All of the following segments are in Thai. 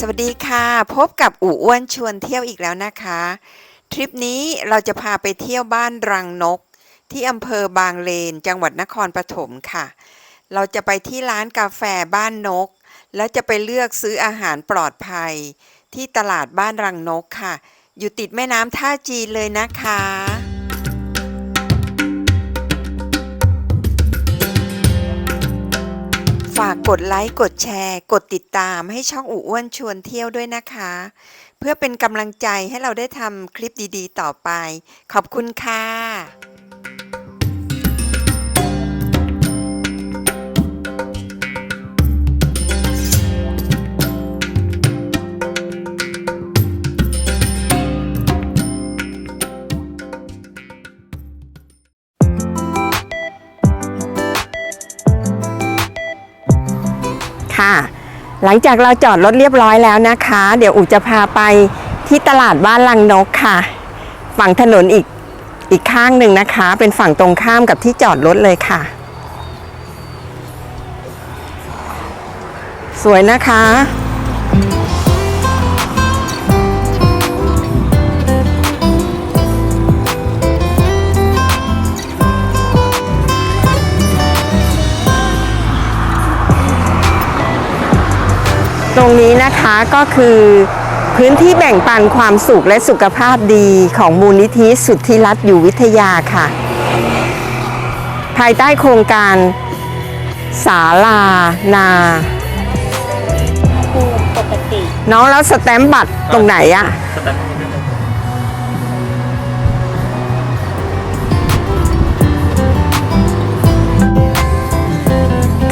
สวัสดีค่ะ พบกับอู่อ้วนชวนเที่ยวอีกแล้วนะคะ ทริปนี้เราจะพาไปเที่ยวบ้านรังนก ที่อำเภอบางเลน จังหวัดนครปฐมค่ะ เราจะไปที่ร้านกาแฟบ้านนก แล้วจะไปเลือกซื้ออาหารปลอดภัย ที่ตลาดบ้านรังนกค่ะ อยู่ติดแม่น้ำท่าจีนเลยนะคะ ฝากกดไลค์ กดแชร์ กดติดตามให้ช่องอู่อ้วนชวนเที่ยวด้วยนะคะ เพื่อเป็นกำลังใจให้เราได้ทำคลิปดีๆ ต่อไป ขอบคุณค่ะ หลังจากเราจอดรถเรียบร้อยแล้วนะคะ เดี๋ยวอูจะพาไปที่ตลาดบ้านลังนกค่ะ ฝั่งถนนอีกอีกข้างหนึ่งนะคะ เป็นฝั่งตรงข้ามกับที่จอดรถเลยค่ะ สวยนะคะ ตรงนี้นะคะก็คือพื้นที่แบ่งปันความสุขและสุขภาพดีของมูลนิธิสุทธิรัตน์อยู่วิทยาค่ะ ภายใต้โครงการศาลานาภูมิปกติ น้องแล้วสแตมป์บัตรตรงไหนอะสแตมป์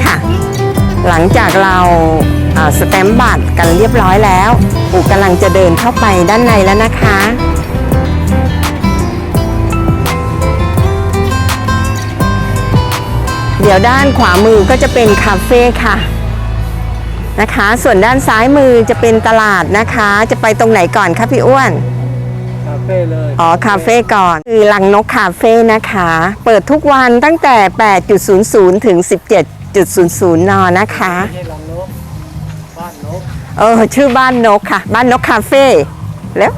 ค่ะ หลังจากเรา สแตมป์บัตรกันเรียบร้อยแล้วอูกำลังจะเดินเข้าไปด้านในแล้วนะคะเดี๋ยวด้านขวามือก็จะเป็นคาเฟ่ค่ะนะคะ ส่วนด้านซ้ายมือจะเป็นตลาดนะคะ จะไปตรงไหนก่อนคะพี่อ้วนคาเฟ่เลยอ๋อคาเฟ่ก่อนคือลังนกคาเฟ่นะคะ เปิดทุกวันตั้งแต่ 8.00 ถึง 17.00 นนะคะไม่ใช่ลำนกบ้านนก เออชื่อบ้านนกค่ะ บ้านนกคาเฟ่แล้ว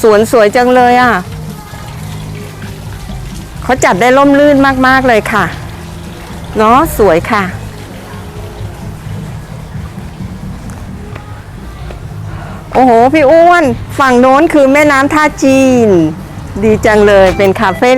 สวนสวยจังเลยอะเขาจัดได้ร่มรื่นมาก ๆ เลยค่ะ เนาะสวยค่ะ โอ้โห พี่อ้วน ฝั่งโน้นคือแม่น้ำท่าจีน ดีจังเลยเป็นคาเฟ่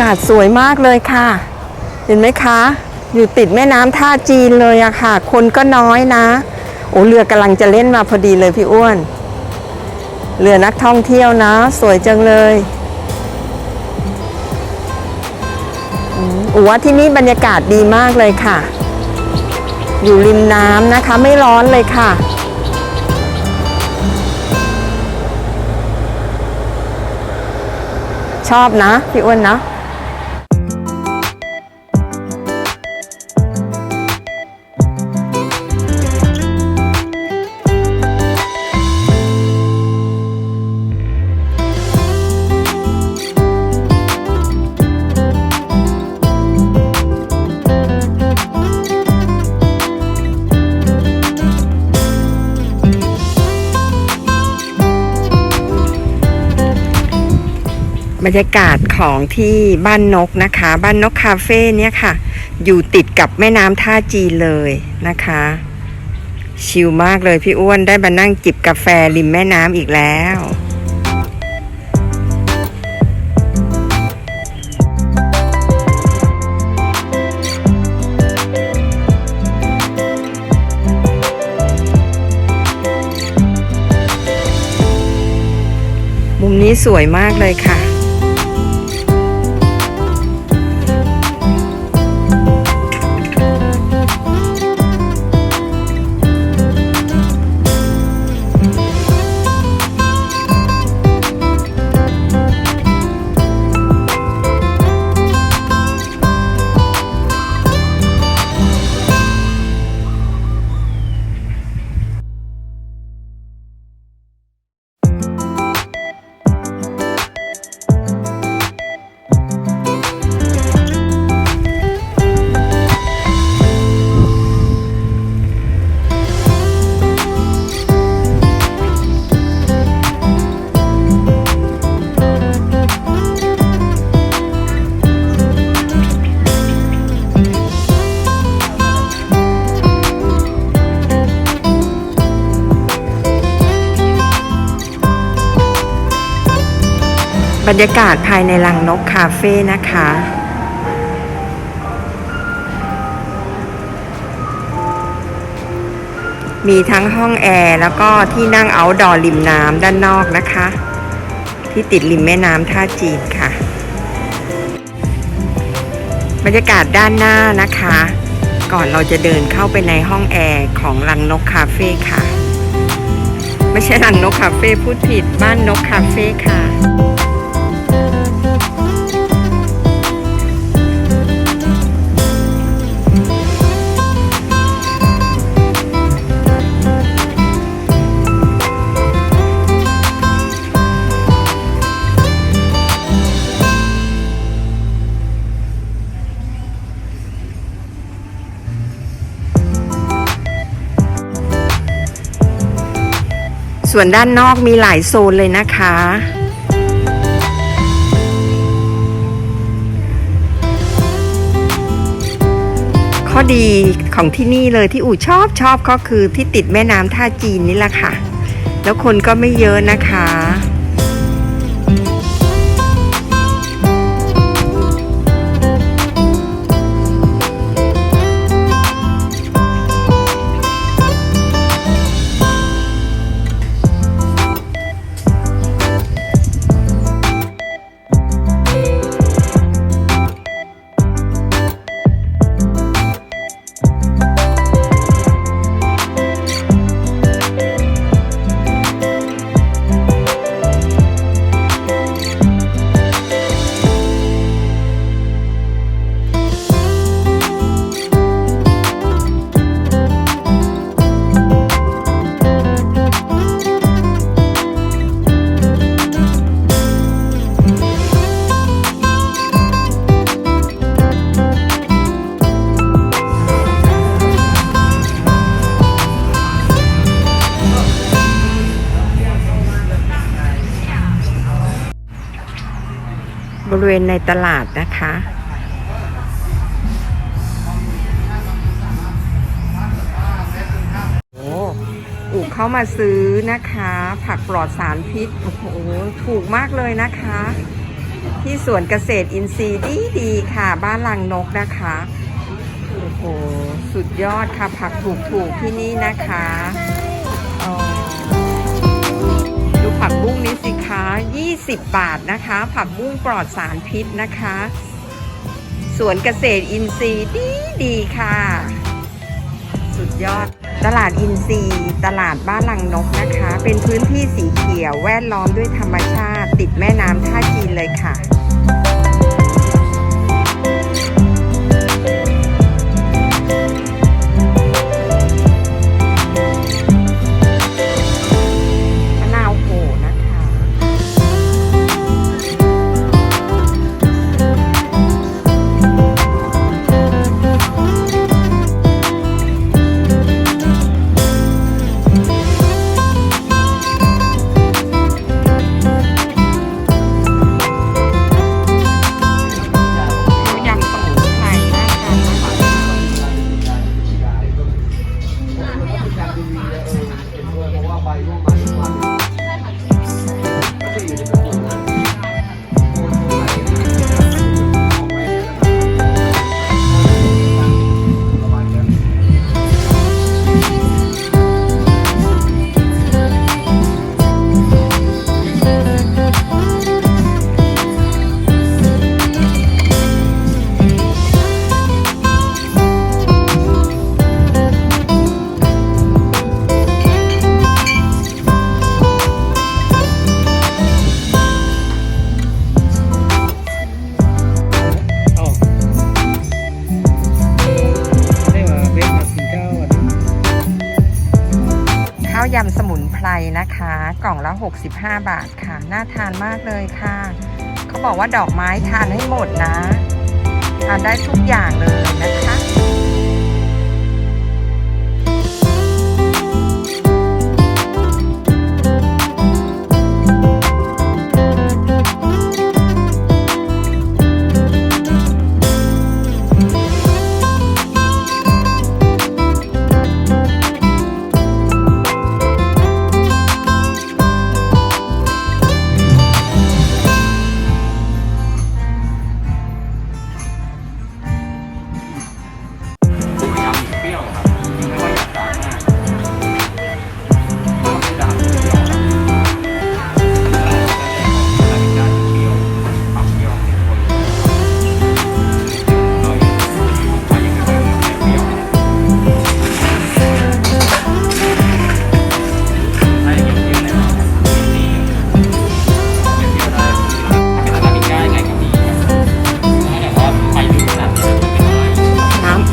ากาศสวยมากเลยค่ะ เห็นไหมคะ อยู่ติดแม่น้ำท่าจีนเลยอะค่ะ คนก็น้อยนะ โอ้เรือกำลังจะเล่นมาพอดีเลยพี่อ้วน เรือนักท่องเที่ยวนะ สวยจังเลยอืมอูว่าที่นี่บรรยากาศดีมากเลยค่ะ อยู่ริมน้ำนะคะไม่ร้อนเลยค่ะชอบนะ พี่อ้วนนะ บรรยากาศของที่บ้านนกนะคะ บ้านนกคาเฟ่เนี่ยค่ะ อยู่ติดกับแม่น้ำท่าจีนเลยนะคะ ชิลมากเลยพี่อ้วนได้มานั่งจิบกาแฟริมแม่น้ำอีกแล้วมุมนี้สวยมากเลยค่ะ บรรยากาศภายในรังนกคาเฟ่นะคะ มีทั้งห้องแอร์แล้วก็ที่นั่งเอาดอริมน้ำด้านนอกนะคะ ที่ติดริมแม่น้ำท่าจีนค่ะ บรรยากาศด้านหน้านะคะ ก่อนเราจะเดินเข้าไปในห้องแอร์ของรังนกคาเฟ่ค่ะ ไม่ใช่รังนกคาเฟ่พูดผิดบ้านนกคาเฟ่ค่ะ วนด้านนอกมีหลายโซนเลยนะคะ ข้อดีของที่นี่เลยที่อู่ชอบชอบก็คือที่ติดแม่น้ำท่าจีนนี่แหละค่ะ แล้วคนก็ไม่เยอะนะคะ วณในตลาดนะคะ โอ้อูเข้ามาซื้อนะคะ ผักปลอดสารพิษ โอ้โห ถูกมากเลยนะคะ ที่สวนเกษตรอินทรีย์ดีดีค่ะ บ้านลังนกนะคะ โอ้โห สุดยอดค่ะ ผักถูกๆที่นี่นะคะ 20 บาทนะคะ ผักบุ้งปลอดสารพิษนะคะ สวนเกษตรอินทรีย์ดีดีค่ะ สุดยอด ตลาดอินทรีย์ ตลาดบ้านลังนกนะคะ เป็นพื้นที่สีเขียวแวดล้อมด้วยธรรมชาติ ติดแม่น้ำท่าจีนเลยค่ะ ยำสมุนไพรนะคะ กล่องละ 65 บาทค่ะ น่าทานมากเลยค่ะ เขาบอกว่าดอกไม้ทานให้หมดนะ ทานได้ทุกอย่างเลยนะคะ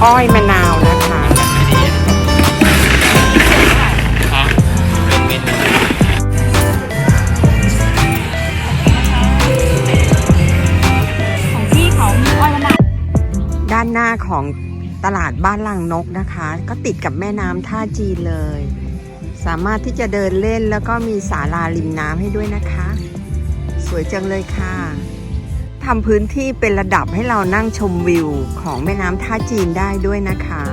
อ้อยมะนาวนะคะ ของพี่เขามีอ้อยมะนาว ด้านหน้าของตลาดบ้านลังนกนะคะ ก็ติดกับแม่น้ำท่าจีนเลย สามารถที่จะเดินเล่นแล้วก็มีศาลาริมน้ำให้ด้วยนะคะ สวยจังเลยค่ะ ทำพื้นที่เป็นระดับให้เรานั่งชมวิวของแม่น้ำท่าจีนได้ด้วยนะคะ